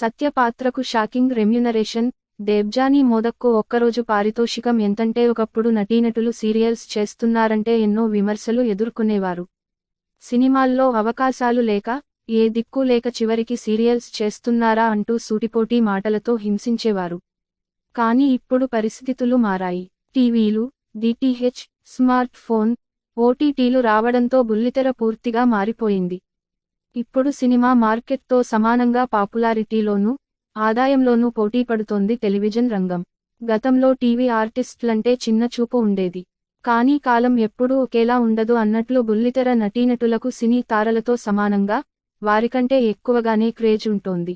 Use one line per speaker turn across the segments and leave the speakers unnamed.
సత్యపాత్రకు shocking remuneration. Debjani మోదక్కు ఒక్కరోజు పారితోషికం ఎంతంటే ఒకప్పుడు నటీనటులు సీరియల్స్ చేస్తున్నారంటే ఎన్నో విమర్శలు ఎదుర్కొనేవారు. సినిమాల్లో అవకాశాలు లేక ఏ దిక్కు లేక చివరికి సీరియల్స్ చేస్తున్నారా అంటూ సూటిపోటీ మాటలతో హింసించేవారు. కానీ ఇప్పుడు పరిస్థితులు మారాయి. టీవీలు డిటిహెచ్ స్మార్ట్ ఫోన్ ఓటీటీలు రావడంతో బుల్లితెర పూర్తిగా మారిపోయింది. ఇప్పుడు సినిమా మార్కెట్తో సమానంగా పాపులారిటీలోనూ ఆదాయంలోనూ పోటీ పడుతోంది టెలివిజన్ రంగం. గతంలో టీవీ ఆర్టిస్టులంటే చిన్న చూపు ఉండేది. కానీ కాలం ఎప్పుడూ ఒకేలా ఉండదు అన్నట్లు బుల్లితెర నటీనటులకు సినీ తారలతో సమానంగా వారికంటే ఎక్కువగానే క్రేజ్ ఉంటోంది.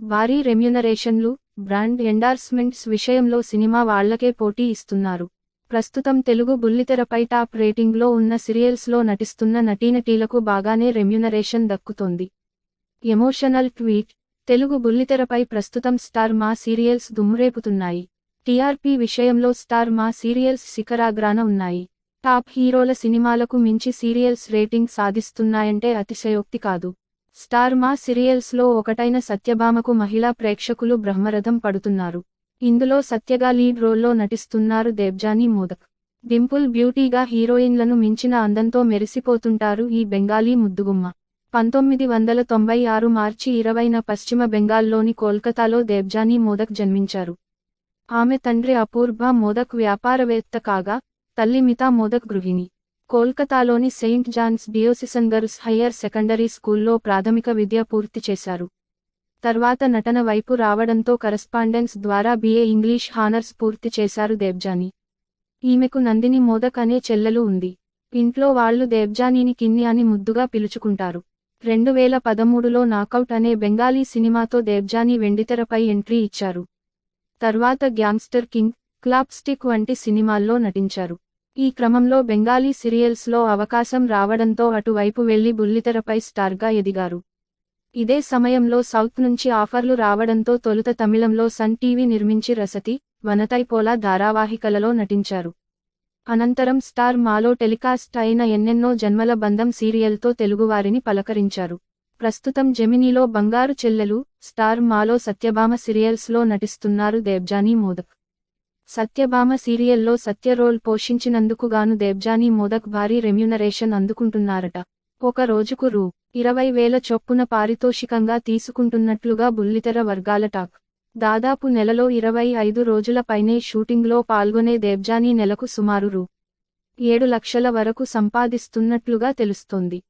వారి రెమ్యునరేషన్లు బ్రాండ్ ఎండార్స్మెంట్స్ విషయంలో సినిమా వాళ్ళకే పోటీ ఇస్తున్నారు. ప్రస్తుతం తెలుగు బుల్లితెరపై టాప్ రేటింగ్లో ఉన్న సీరియల్స్లో నటిస్తున్న నటీనటీలకు బాగానే రెమ్యునరేషన్ దక్కుతోంది. ఎమోషనల్ ట్వీట్ తెలుగు బుల్లితెరపై ప్రస్తుతం స్టార్ మా సీరియల్స్ దుమ్మురేపుతున్నాయి. టీఆర్పీ విషయంలో స్టార్ మా సీరియల్స్ శిఖరాగ్రాన ఉన్నాయి. టాప్ హీరోల సినిమాలకు మించి సీరియల్స్ రేటింగ్ సాధిస్తున్నాయంటే అతిశయోక్తి కాదు. స్టార్ మా సీరియల్స్లో ఒకటైన సత్యభామకు మహిళా ప్రేక్షకులు బ్రహ్మరథం పడుతున్నారు. ఇందులో సత్యగా లీడ్ రోల్లో నటిస్తున్నారు దేబ్జానీ మోదక్. డింపుల్ బ్యూటీగా హీరోయిన్లను మించిన అందంతో మెరిసిపోతుంటారు ఈ బెంగాలీ ముద్దుగుమ్మ. పంతొమ్మిది వందల తొంభై ఆరు మార్చి ఇరవైన పశ్చిమ బెంగాల్లోని కోల్కతాలో దేబ్జానీ మోదక్ జన్మించారు. ఆమె తండ్రి అపూర్వ మోదక్ వ్యాపారవేత్త కాగా తల్లి మితా మోదక్ గృహిణి. కోల్కతాలోని Saint John's Diocesan Higher Secondary స్కూల్లో ప్రాథమిక విద్య పూర్తి చేశారు. తర్వాత నటన వైపు రావడంతో కరస్పాండెన్స్ ద్వారా బీఏ ఇంగ్లీష్ హానర్స్ పూర్తి చేశారు దేబ్జానీ ఈమెకు నందిని మోదక్ అనే చెల్లెలు ఉంది. ఇంట్లో వాళ్ళు దేబ్జానీని కిన్ని అని ముద్దుగా పిలుచుకుంటారు. రెండు వేల పదమూడులో నాకౌట్ అనే బెంగాలీ సినిమాతో దేబ్జానీ వెండితెరపై ఎంట్రీ ఇచ్చారు. తర్వాత గ్యాంగ్స్టర్ కింగ్ క్లాప్ స్టిక్ వంటి సినిమాల్లో నటించారు. ఈ క్రమంలో బెంగాలీ సీరియల్స్లో అవకాశం రావడంతో అటువైపు వెళ్ళి బుల్లితెరపై స్టార్గా ఎదిగారు. ఇదే సమయంలో సౌత్ నుంచి ఆఫర్లు రావడంతో తొలుత తమిళంలో సన్ టీవీ నిర్మించి రసతి వనతైపోలా ధారావాహికలలో నటించారు. అనంతరం స్టార్ మాలో టెలికాస్ట్ అయిన ఎన్నెన్నో జన్మల బంధం సీరియల్తో తెలుగువారిని పలకరించారు. ప్రస్తుతం జెమినీలో బంగారు చెల్లెలు స్టార్ మాలో సత్యభామ సీరియల్స్లో నటిస్తున్నారు దేబ్జానీ మోదక్. సత్యభామ సీరియల్లో సత్య రోల్ పోషించినందుకు గాను దేబ్జానీ మోదక్ భారీ రెమ్యునరేషన్ అందుకుంటున్నారట. ఒక రోజుకు రూ. ఇరవై వేల చొప్పున పారితోషికంగా తీసుకుంటున్నట్లుగా బుల్లితెర వర్గాల టాక్. దాదాపు నెలలో ఇరవై ఐదు రోజుల పైనే షూటింగ్లో పాల్గొనే దేబ్జానీ నెలకు సుమారు రూ. ఏడు లక్షల వరకు సంపాదిస్తున్నట్లుగా తెలుస్తోంది.